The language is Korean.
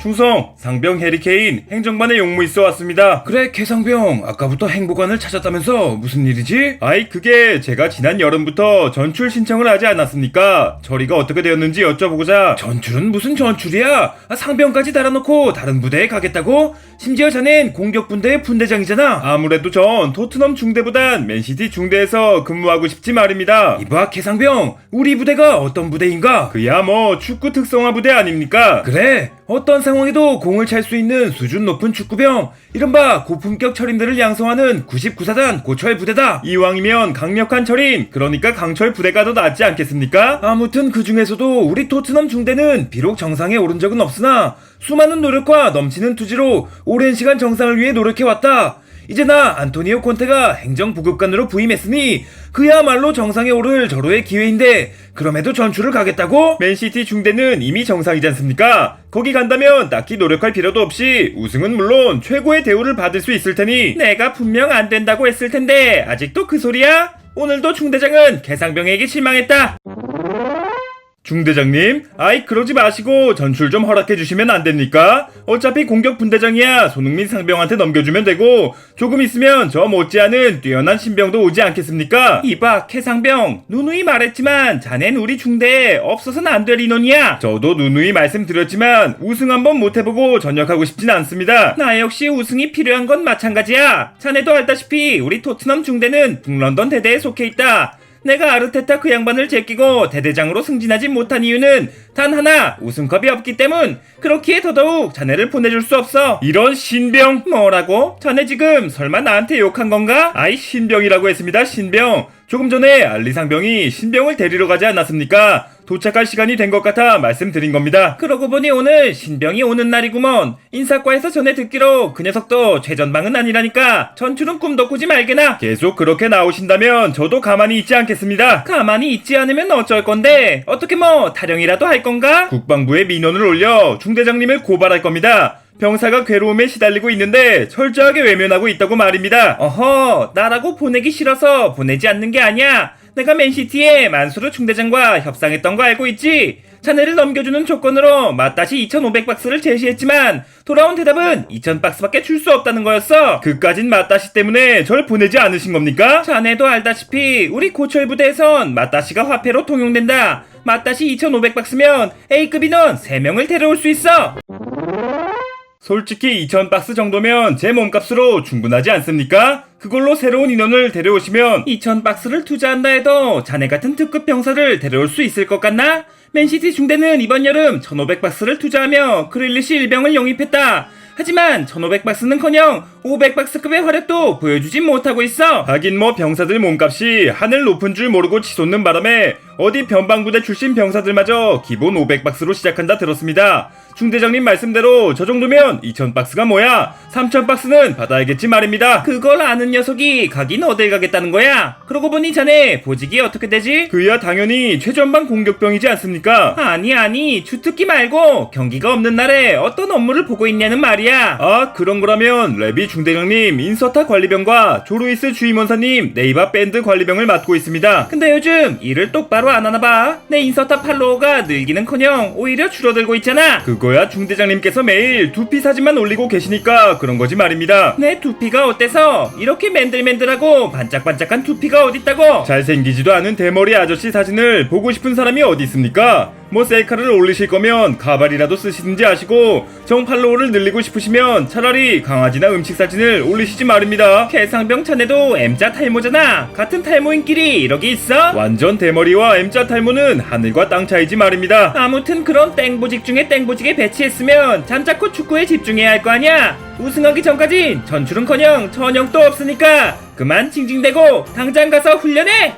충성, 상병 해리케인, 행정반의 용무 있어 왔습니다. 그래, 개상병. 아까부터 행보관을 찾았다면서 무슨 일이지? 아이, 그게 제가 지난 여름부터 전출 신청을 하지 않았습니까? 처리가 어떻게 되었는지 여쭤보고자. 전출은 무슨 전출이야? 아, 상병까지 달아놓고 다른 부대에 가겠다고? 심지어 자넨 공격분대의 분대장이잖아. 아무래도 전 토트넘 중대보단 맨시티 중대에서 근무하고 싶지 말입니다. 이봐, 개상병. 우리 부대가 어떤 부대인가? 그야 뭐 축구 특성화 부대 아닙니까? 그래. 어떤 상황에도 공을 찰 수 있는 수준 높은 축구병, 이른바 고품격 철인들을 양성하는 99사단 고철 부대다. 이왕이면 강력한 철인, 그러니까 강철 부대가 더 낫지 않겠습니까? 아무튼 그 중에서도 우리 토트넘 중대는 비록 정상에 오른 적은 없으나 수많은 노력과 넘치는 투지로 오랜 시간 정상을 위해 노력해왔다. 이제 나 안토니오 콘테가 행정부급관으로 부임했으니 그야말로 정상에 오를 절호의 기회인데 그럼에도 전출을 가겠다고? 맨시티 중대는 이미 정상이지 않습니까? 거기 간다면 딱히 노력할 필요도 없이 우승은 물론 최고의 대우를 받을 수 있을 테니 내가 분명 안 된다고 했을 텐데 아직도 그 소리야? 오늘도 중대장은 개상병에게 실망했다. 중대장님, 아이 그러지 마시고 전출 좀 허락해 주시면 안 됩니까? 어차피 공격 분대장이야 손흥민 상병한테 넘겨주면 되고 조금 있으면 저 못지않은 뛰어난 신병도 오지 않겠습니까? 이봐 캐상병 누누이 말했지만 자넨 우리 중대에 없어서는 안 될 인원이야. 저도 누누이 말씀드렸지만 우승 한번 못 해보고 전역하고 싶진 않습니다. 나 역시 우승이 필요한 건 마찬가지야. 자네도 알다시피 우리 토트넘 중대는 북런던 대대에 속해 있다. 내가 아르테타 그 양반을 제끼고 대대장으로 승진하지 못한 이유는 단 하나 우승컵이 없기 때문 그렇기에 더더욱 자네를 보내줄 수 없어 이런 신병 뭐라고? 자네 지금 설마 나한테 욕한 건가? 아이 신병이라고 했습니다 신병 조금 전에 알리상병이 신병을 데리러 가지 않았습니까? 도착할 시간이 된 것 같아 말씀드린 겁니다. 그러고 보니 오늘 신병이 오는 날이구먼. 인사과에서 전에 듣기로 그 녀석도 최전방은 아니라니까 전출은 꿈도 꾸지 말게나. 계속 그렇게 나오신다면 저도 가만히 있지 않겠습니다. 가만히 있지 않으면 어쩔 건데 어떻게 뭐 타령이라도 할 건가? 국방부에 민원을 올려 중대장님을 고발할 겁니다. 병사가 괴로움에 시달리고 있는데 철저하게 외면하고 있다고 말입니다. 어허, 나라고 보내기 싫어서 보내지 않는 게 아니야. 내가 맨시티에 만수르 중대장과 협상했던 거 알고 있지? 자네를 넘겨주는 조건으로 맞다시 2,500박스를 제시했지만 돌아온 대답은 2,000박스밖에 줄 수 없다는 거였어. 그까진 맞다시 때문에 절 보내지 않으신 겁니까? 자네도 알다시피 우리 고철 부대에선 맞다시가 화폐로 통용된다. 맞다시 2,500박스면 A급 인원 3명을 데려올 수 있어. 솔직히 2000박스 정도면 제 몸값으로 충분하지 않습니까? 그걸로 새로운 인원을 데려오시면 2000박스를 투자한다 해도 자네 같은 특급 병사를 데려올 수 있을 것 같나? 맨시티 중대는 이번 여름 1500박스를 투자하며 크릴리시 일병을 영입했다. 하지만 1500박스는커녕 500박스급의 화력도 보여주진 못하고 있어. 하긴 뭐 병사들 몸값이 하늘 높은 줄 모르고 치솟는 바람에 어디 변방부대 출신 병사들마저 기본 500박스로 시작한다 들었습니다. 중대장님 말씀대로 저 정도면 2000박스가 뭐야? 3000박스는 받아야겠지 말입니다. 그걸 아는 녀석이 가긴 어딜 가겠다는 거야? 그러고 보니 자네 보직이 어떻게 되지? 그야 당연히 최전방 공격병이지 않습니까? 아니 아니 주특기 말고 경기가 없는 날에 어떤 업무를 보고 있냐는 말이야. 아 그런 거라면 레비 중대장님 인서타 관리병과 조루이스 주임원사님 네이버 밴드 관리병을 맡고 있습니다. 근데 요즘 일을 똑바로 안 하나 봐. 내 인서타 팔로워가 늘기는커녕 오히려 줄어들고 있잖아. 그거야 중대장님께서 매일 두피 사진만 올리고 계시니까 그런 거지 말입니다. 내 두피가 어때서 이렇게 맨들맨들하고 반짝반짝한 두피가 어딨다고? 잘생기지도 않은 대머리 아저씨 사진을 보고 싶은 사람이 어디 있습니까? 뭐 셀카를 올리실 거면 가발이라도 쓰시든지 하시고 정 팔로워를 늘리고 싶으시면 차라리 강아지나 음식 사진을 올리시지 말입니다. 개상병 차내도 M자 탈모잖아. 같은 탈모인끼리 이러기 있어? 완전 대머리와 M자 탈모는 하늘과 땅 차이지 말입니다. 아무튼 그런 땡보직 중에 땡보직에 배치했으면 잠자코 축구에 집중해야 할 거 아니야. 우승하기 전까진 전출은커녕 전형도 없으니까 그만 징징대고 당장 가서 훈련해.